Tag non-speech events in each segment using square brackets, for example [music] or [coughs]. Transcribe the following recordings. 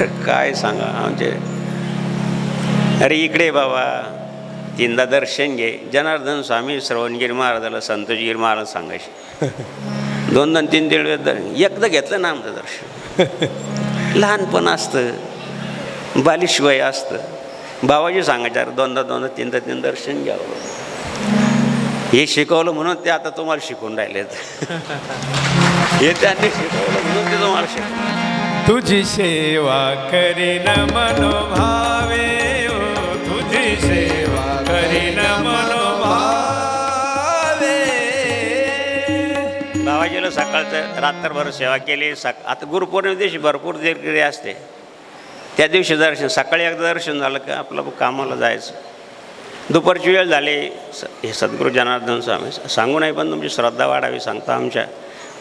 काय सांगा? आमचे अरे इकडे बाबा तीनदा दर्शन घे. जनार्दन स्वामी श्रवणगिरी महाराजाला संतोषगिरी महाराज सांगायचे. दोन दोन तीन तीन वेळेस दर एकदा घेतलं ना आमचं दर्शन. लहानपण असतं. बालिशवय असतं. बाबाजी सांगायचे अरे दोनदा दोनदा तीनदा तीन दर्शन घ्यावं हे शिकवलं म्हणून ते आता तुम्हाला शिकून राहिलेत. हे त्यांनी शिकवलं म्हणून ते तुम्हाला शिकवलं. तुझी सेवा करीन मनोभावे ओ तुझी सेवा करीन मनोभावे. बाबाजीला सकाळचं रात्रभर सेवा केली. सक आता गुरुपौर्णिमे दिवशी भरपूर देरगिरी असते. त्या दिवशी दर्शन सकाळी एकदा दर्शन झालं का आपलं कामाला जायचं. दुपारची वेळ झाली. स हे सद्गुरू जनार्दन स्वामी सांगू नाही पण तुमची श्रद्धा वाढावी सांगता आमच्या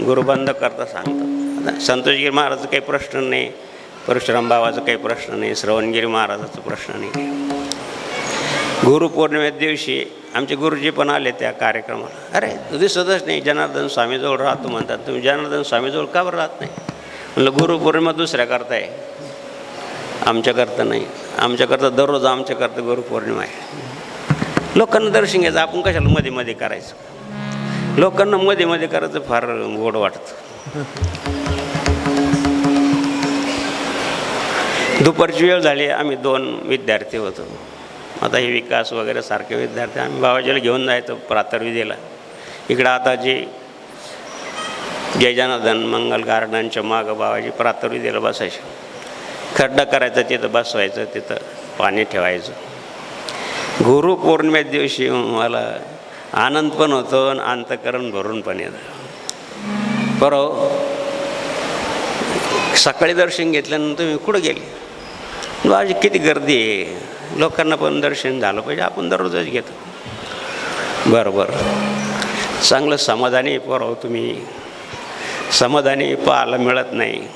गुरुबंध करता सांगता संतोषगिरी महाराजाचा काही प्रश्न नाही परशुराम बाबाचा काही प्रश्न नाही श्रवणगिरी महाराजाचा प्रश्न नाही. गुरुपौर्णिमे दिवशी आमचे गुरुजी पण आले त्या कार्यक्रमाला. अरे तू दिसतच नाही जनार्दन स्वामीजवळ राहतो म्हणतात. तुम्ही जनार्दन स्वामीजवळ का बरं राहत नाही? म्हणलं गुरुपौर्णिमा दुसऱ्या करताय आमच्याकरता नाही. आमच्याकरता दररोज आमच्याकरता गुरुपौर्णिमा आहे. लोकांना दर्शन घ्यायचं आपण कशाला मध्ये मध्ये करायचं? लोकांना मध्ये मध्ये करायचं फार गोड वाटतं. दुपारची वेळ झाली आम्ही दोन विद्यार्थी होतो. आता हे विकास वगैरे सारखे विद्यार्थी आम्ही बाबाजीला घेऊन जायचो प्रातर्विधीला. इकडं आता जे जय मंगल गार्डनच्या मागं बाबाजी प्रातर्विधीला बसायचे. खड्डा करायचा तिथं बसवायचं तिथं पाणी ठेवायचं. गुरुपौर्णिमे दिवशी मला आनंद पण होतो आणि अंतकरण भरून पण येतं. बरोबर हो. सकाळी दर्शन घेतल्यानंतर मी कुठं गेले? आज किती गर्दी आहे. लोकांना पण दर्शन झालं पाहिजे. आपण दररोजच घेतो. बरं बरं. चांगलं समाधानी पोराव हो तुम्ही. समाधानी पाहायला मिळत नाही.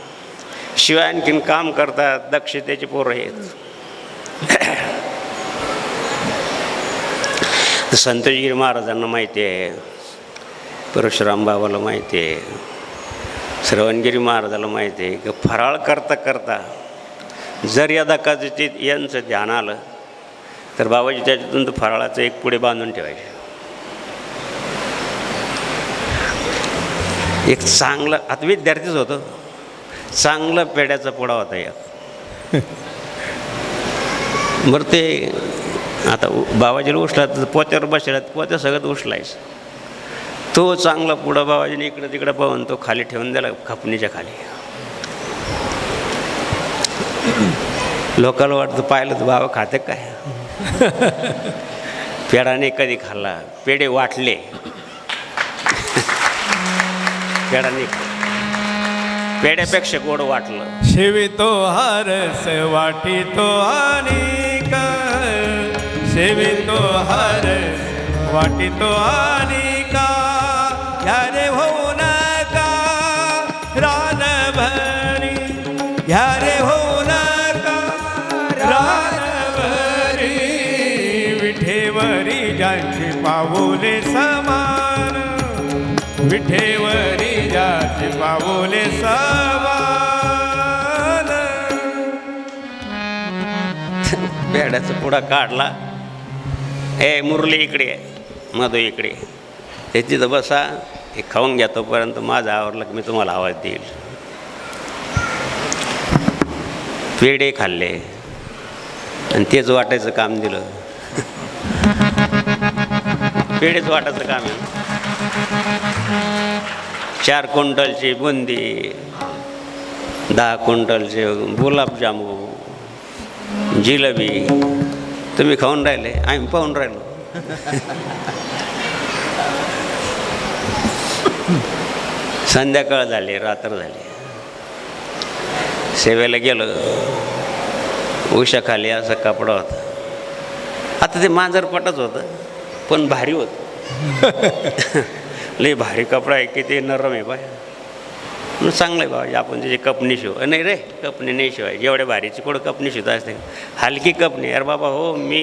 शिवाय आणखीन काम करतात. दक्षतेचे पोरं आहेत. [coughs] संतोषगिरी महाराजांना माहिती आहे. परशुराम बाबाला माहिती आहे. श्रवणगिरी महाराजाला माहिती आहे. की फराळ करता करता जर या दकाचं यांचं ध्यान आलं तर बाबाजी त्याच्यातून तो फराळाचं एक पुढे बांधून ठेवायचे. एक चांगलं आता विद्यार्थीच होतं. चांगलं पेड्याचा पुडा होता यात [laughs] बरं ते आता बाबाजीला उठला तर पोत्यावर बसला पोत्या सगळं उठलायचं तो चांगला पुडा बाबाजीने इकडं तिकडं पाहून तो खाली ठेवून दिला खपणीच्या खाली. लोकांना वाटतं पाहिलं तर बाबा खाते काय? पेडाने कधी खाल्ला? पेढे वाटले. पेडाने पेड्यापेक्षा गोड वाटलं. सेवितो हारस वाटितो अनेक हरस वाटी तो अनेका पाऊले समान. विठेवरी ज्याचे पाऊले समान. पेड्याचा पुडा काढला. ए मुरली इकडे मधू इकडे ते तिथं बसा हे खाऊन घ्या तोपर्यंत माझं आवरलं की मी तुम्हाला आवाज देईल. पेढे खाल्ले. आणि तेच वाटायचं काम दिलं. पेढेच वाटायचं काम. आहे चार क्विंटलची बुंदी दहा क्विंटलचे गुलाबजामू जिलेबी. तुम्ही खाऊन राहिले आम्ही पाहून राहिलो. संध्याकाळ झाली रात्र झाली. सेवेला गेलो. उशाखाली असा कपडा होता. आता ते मांजरपटच होतं. पण भारी होत. लई भारी कपडा आहे की ते नरम आहे बाय. चांगलं आहे बाबा आपण त्याची कपनी शिव नाही रे कपनी नाही शिवाय. जेवढ्या भारीची कुठं कपनी शिवता असते. हलकी कपनी अरे बाबा हो मी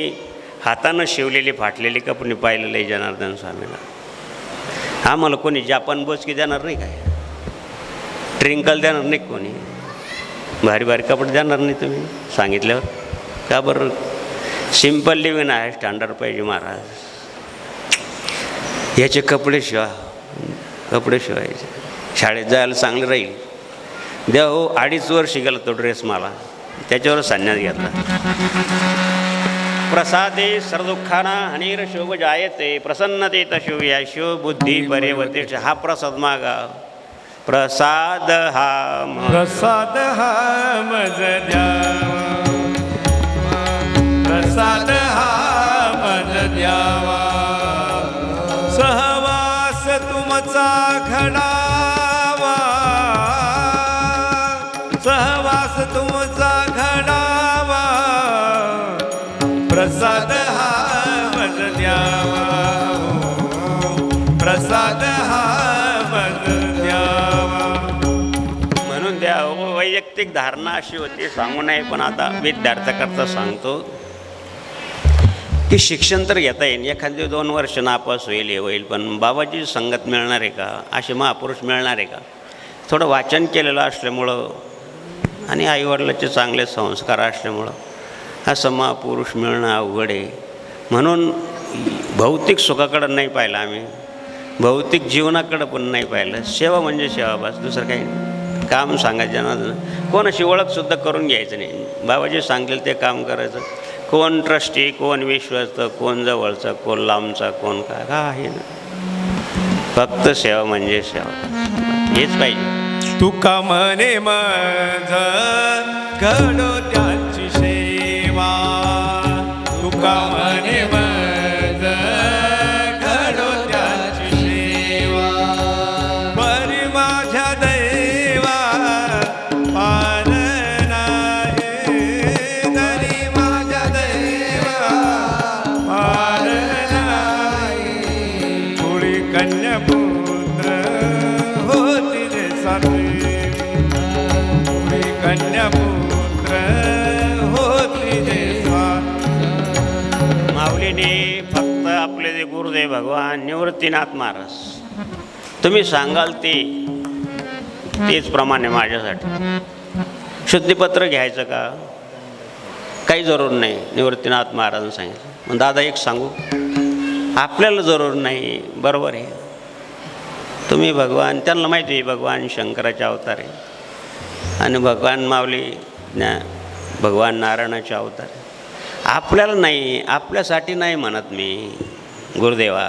हातानं शिवलेली फाटलेली कपनी पाहिलेलं आहे जनार्दन स्वामीला. आम्हाला कोणी जापान बोचकी देणार नाही काय? ट्रिंकल देणार नाही कोणी. भारी भारी कपडे देणार नाही तुम्ही. सांगितल्यावर. का बरं? सिंपल लिव्हिंग आहे स्टँडर्ड पाहिजे महाराज. याचे कपडे शिवा. कपडे शिवायचे. शाळेत जायला चांगलं राहील. द्या हो अडीच वर्ष गेला तो ड्रेस मला. त्याच्यावर संन्यास घेतला. प्रसादे सर्वदुःखाना हनीर शोभ जायते. प्रसन्नते तशोया शिव बुद्धी परेवते हा प्रसाद मागा. प्रसाद हा प्रसाद हा मज प्रसाद तुमचा घडावा. सहवास तुमचा घडावा. प्रसाद हा मज द्यावा. प्रसाद हा मज द्यावा. म्हणून द्या हो, वैयक्तिक धारणा अशी होती सांगू नये पण आता विद्यार्थ्याकरता सांगतो. की शिक्षण तर घेता येईल एखादे दोन वर्ष नापास होईल हे होईल पण बाबाची संगत मिळणार आहे का? असे महापुरुष मिळणार आहे का? थोडं वाचन केलेलं असल्यामुळं आणि आईवडिलाचे चांगले संस्कार असल्यामुळं असं महापुरुष मिळणं अवघड आहे. म्हणून भौतिक सुखाकडं नाही पाहिलं आम्ही. भौतिक जीवनाकडं पण नाही पाहिलं. सेवा म्हणजे सेवा बस. दुसरं काही नाही. काम सांगायचं ना कोणाशी ओळखसुद्धा करून घ्यायचं नाही. बाबाजी सांगेल ते काम करायचं. कोण ट्रस्टी कोण विश्वस्त कोण जवळचं कोण लांबचा कोण काय का आहे ना फक्त सेवा म्हणजे सेवा. हेच पाहिजे. तुका म्हणे मज घडो त्याची सेवा. तुका कन्यापुत्र होती रे सासरे कन्यापुत्र होती रे सासरे माऊलीने फक्त आपले जे गुरुदेव भगवान निवृत्तीनाथ महाराज तुम्ही सांगाल ते तेच प्रमाणे माझ्यासाठी. शुद्धीपत्र घ्यायचं का? काही जरूर नाही निवृत्तीनाथ महाराजांनी सांगितलं. मग दादा एक सांगू? आपल्याला जरूर नाही. बरोबर आहे. तुम्ही भगवान त्यांना माहिती आहे भगवान शंकराचे अवतार आहे. आणि भगवान माऊली ज्ञा भगवान नारायणाचे अवतार आहे. आपल्याला नाही आपल्यासाठी नाही म्हणत मी गुरुदेवा.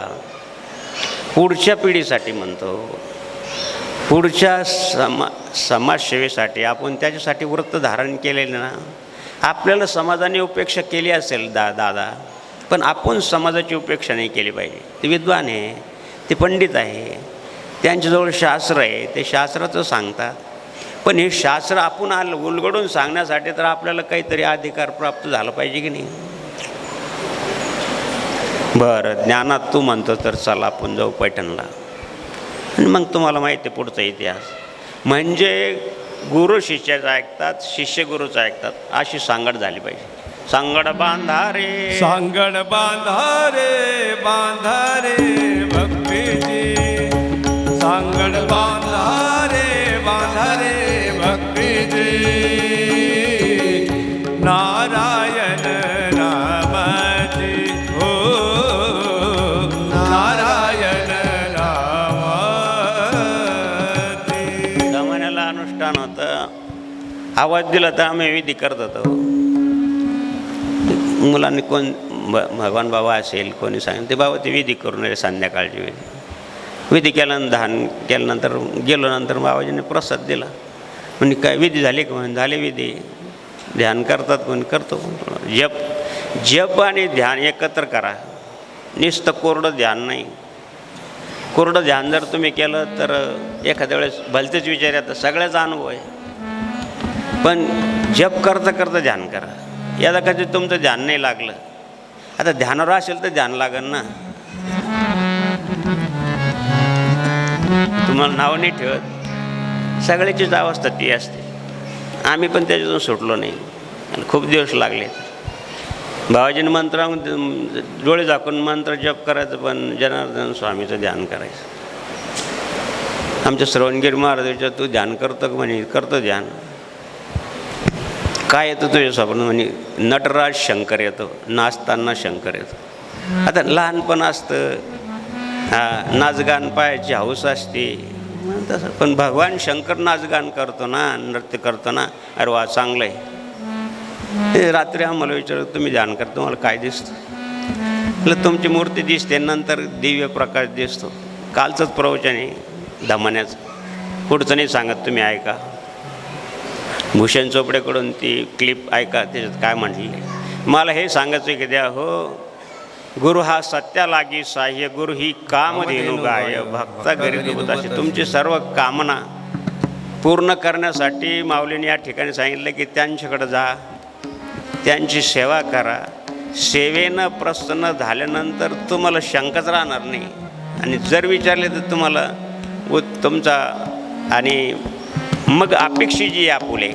पुढच्या पिढीसाठी म्हणतो. पुढच्या समा समाजसेवेसाठी आपण त्याच्यासाठी व्रत धारण केलेलं ना. आपल्याला समाजाने उपेक्षा केली असेल दा दादा. पण आपण समाजाची उपेक्षा नाही केली पाहिजे. ते विद्वान आहे ते पंडित आहे त्यांच्याजवळ शास्त्र आहे ते शास्त्राचं सांगतात. पण हे शास्त्र आपण आलं उलगडून सांगण्यासाठी तर आपल्याला काहीतरी अधिकार प्राप्त झाला पाहिजे की नाही? बरं ज्ञानात तू म्हणतो तर चला आपण जाऊ पैठणला. आणि मग तुम्हाला माहिती आहे पुढचा इतिहास. म्हणजे गुरु शिष्याचं ऐकतात शिष्य गुरुचं ऐकतात अशी सांगड झाली पाहिजे. सांगड बांधा रे सांगड बांधा रे बांधा रे भक्तीजी सांगड बांधा रे बांधा रे भक्तीजी नारायण रामाची हो नारायण रामाची जमान्याला अनुष्ठान होतं आवाज दिला तर आम्ही विधी करत होतो मुलांनी कोण ब भगवान बाबा असेल कोणी सांगेल ते बाबा ते विधी करून रे संध्याकाळची विधी. विधी केल्यानंतर धान केल्यानंतर गेलो नंतर बाबाजीने प्रसाद दिला. म्हणजे काय विधी झाली का? म्हणे झाली विधी. ध्यान करतात कोणी करतो जप जप आणि ध्यान एकत्र करा. नुसतं कोरडं ध्यान नाही. कोरडं ध्यान जर तुम्ही केलं तर एखाद्या वेळेस भलतेच विचार येतात. सगळ्याचा अनुभव आहे. पण जप करता करता ध्यान करा. याला कधी तुमचं ध्यान नाही लागलं. आता ध्यानावर असेल तर ध्यान लागेल ना. तुम्हाला नाव नाही ठेवत. सगळ्याचीच अवस्था ती असते. आम्ही पण त्याच्यातून सुटलो नाही. आणि खूप दिवस लागले. बाबाजीने मंत्र डोळे झाकून मंत्र जप करायचं पण जनार्दन स्वामीचं ध्यान करायचं. आमच्या श्रवणगिरी महाराजाच्या तू ध्यान करतो म्हणे? करतो ध्यान. काय येतं तुझ्या स्वप्न म्हणजे नटराज शंकर येतो नाचताना शंकर येतो. आता लहानपण असतं. हा नाचगान पायाची हौस असते. तसं पण भगवान शंकर नाचगान करतो ना नृत्य करतो ना अरे वा चांगलं आहे ते रात्री आम्हाला विचारत तुम्ही ध्यान करता तुम्हाला काय दिसतं? म्हटलं तुमची मूर्ती दिसते नंतर दिव्य प्रकाश दिसतो. कालचंच प्रवचन आहे धमान्याचं. पुढचं नाही सांगत तुम्ही ऐका. भूषण चोपडेकडून ती क्लिप ऐका त्याच्यात काय म्हटले? मला हे सांगायचं आहे की द्या हो गुरु हा सत्या लागी साह्य गुरु ही कामधेनु गाय भक्ता गरीब अशी तुमची सर्व कामना पूर्ण करण्यासाठी माऊलीने या ठिकाणी सांगितलं की त्यांच्याकडे जा त्यांची सेवा करा. सेवेनं प्रसन्न झाल्यानंतर तुम्हाला शंकाच राहणार नाही. आणि जर विचारले तर तुम्हाला उ तुमचा आणि मग अपेक्षा जी आपुले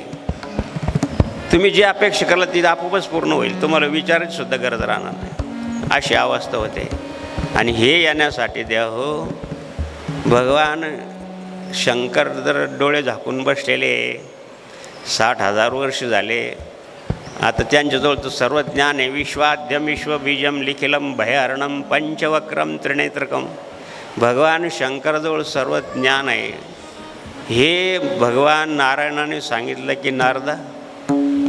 तुम्ही जी अपेक्षा कराल ती आपोआपच पूर्ण होईल. तुम्हाला विचारायची सुद्धा गरज राहणार नाही. अशी अवस्था होते. आणि हे येण्यासाठी द्या हो भगवान शंकर जर डोळे झाकून बसलेले साठ हजार वर्ष झाले आता त्यांच्याजवळ तर सर्व ज्ञान आहे विश्वाद्यम विश्वबीजम लिखिलम भयारणम पंचवक्रम त्रिनेत्रकम. भगवान शंकराजवळ सर्व ज्ञान आहे. हे भगवान नारायणाने सांगितलं की नारदा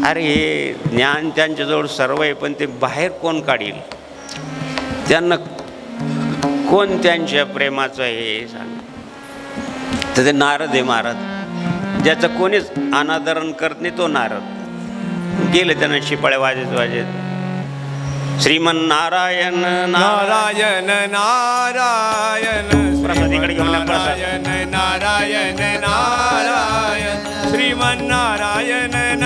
अरे हे ज्ञान त्यांच्याजवळ सर्व आहे पण ते बाहेर कोण काढील? त्यांना कोण त्यांच्या प्रेमाचं हे सांग? तर ते नारद आहे महाराज. ज्याचं कोणीच अनादरण करत नाही तो नारद. गेले त्यांना शिपाळे वाजत वाजत. श्रीमन नारायण नारायण. नारायण नारायण प्रसाद इकडे घेऊन या, प्रसाद. नारायण